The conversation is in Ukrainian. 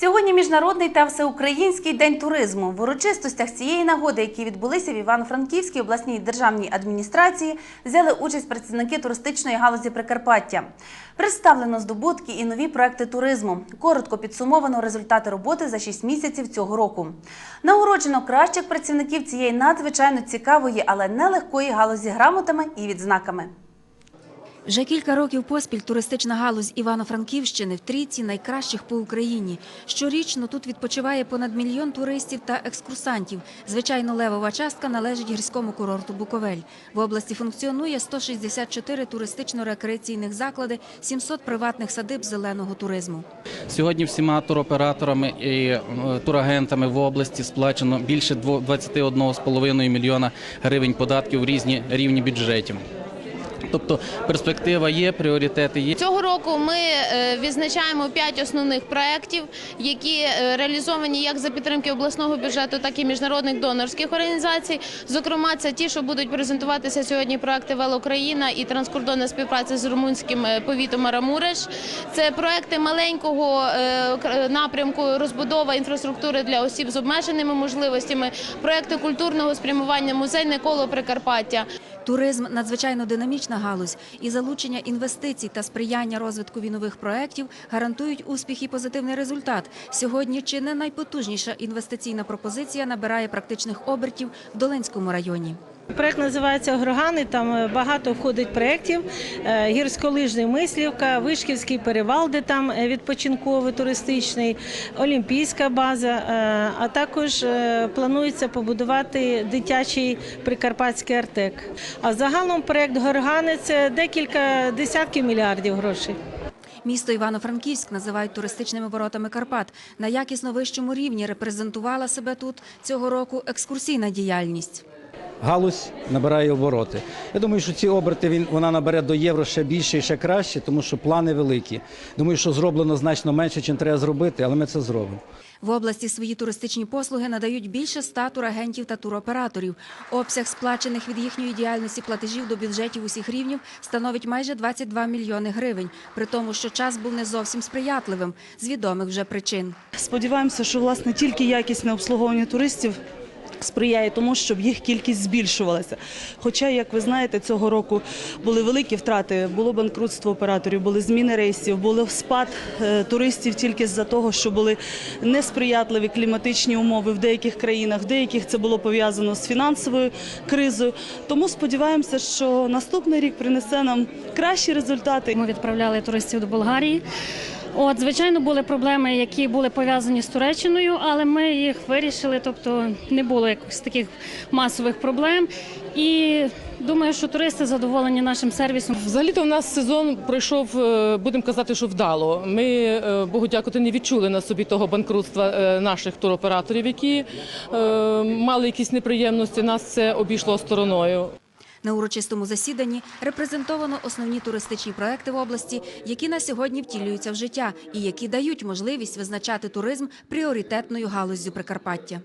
Сьогодні міжнародний та всеукраїнський день туризму. В урочистостях цієї нагоди, які відбулися в Івано-Франківській обласній державній адміністрації, взяли участь працівники туристичної галузі Прикарпаття. Представлено здобутки і нові проекти туризму. Коротко підсумовано результати роботи за 6 місяців цього року. Нагороджено кращих працівників цієї надзвичайно цікавої, але нелегкої галузі грамотами і відзнаками. Вже кілька років поспіль туристична галузь Івано-Франківщини в трійці найкращих по Україні. Щорічно тут відпочиває понад мільйон туристів та екскурсантів. Звичайно, левова частка належить гірському курорту Буковель. В області функціонує 164 туристично-рекреаційних заклади, 700 приватних садиб зеленого туризму. Сьогодні всіма туроператорами і е, турагентами в області сплачено більше 21,5 мільйона гривень податків в різні рівні бюджетів. Тобто перспектива є, пріоритети є. Цього року ми е, відзначаємо п'ять основних проєктів, які е, реалізовані як за підтримки обласного бюджету, так і міжнародних донорських організацій. Зокрема, це ті, що будуть презентуватися сьогодні проекти Велокраїна і транскордонна співпраця з румунським е, повітом Арамуреш. Це проекти маленького напрямку розбудова інфраструктури для осіб з обмеженими можливостями, проекти культурного спрямування, музейне коло Прикарпаття. Туризм надзвичайно динамічна галузь, і залучення інвестицій та сприяння розвитку вінових проєктів гарантують успіх і позитивний результат. Сьогодні чи не найпотужніша інвестиційна пропозиція набирає практичних обертів в Долинському районі. Проект називається Огрогани. Там е, багато входить проєктів. Е, Гірськолижний мислівка, Вишківський перевал, де там е, відпочинковий туристичний, Олімпійська база. А також планується побудувати дитячий прикарпатський артек. А загалом проект Горгани це декілька десятків мільярдів грошей. Місто Івано-Франківськ називають туристичними воротами Карпат. На якісно вищому рівні репрезентувала себе тут цього року екскурсійна діяльність. Галузь набирає обороти. Я думаю, що ці оберти він вона набере до євро ще більше і ще краще, тому що плани великі. Думаю, що зроблено значно менше, чим треба зробити, але ми це зробимо. В області свої туристичні послуги надають більше ста турагентів та туроператорів. Обсяг сплачених від їхньої діяльності платежів до бюджетів усіх рівнів становить майже 22 мільйони гривень, при тому, що час був не зовсім сприятливим з відомих вже причин. Сподіваємося, що власне тільки якісне обслуговування туристів сприяє тому, щоб їх кількість збільшувалася. Хоча, як ви знаєте, цього року були великі втрати, було банкрутство операторів, були зміни рейсів, було спад е, туристів тільки з-за того, що були несприятливі кліматичні умови в деяких країнах, в деяких це було пов'язано з фінансовою кризою. Тому сподіваємося, що наступний рік принесе нам кращі результати. Ми відправляли туристів до Болгарії. От, звичайно, були проблеми, які були пов'язані з Туреччиною, але ми їх вирішили, тобто не було якихось таких масових проблем. І думаю, що туристи задоволені нашим сервісом. Взагалі-то в нас сезон пройшов, е, будемо казати, що вдало. Ми, е, Богу дякувати, не відчули на собі того банкрутства е, наших туроператорів, які мали якісь неприємності. Нас це обійшло стороною. На урочистому засіданні репрезентовано основні туристичні проекти в області, які на сьогодні втілюються в життя і які дають можливість визначати туризм пріоритетною галуздю Прикарпаття.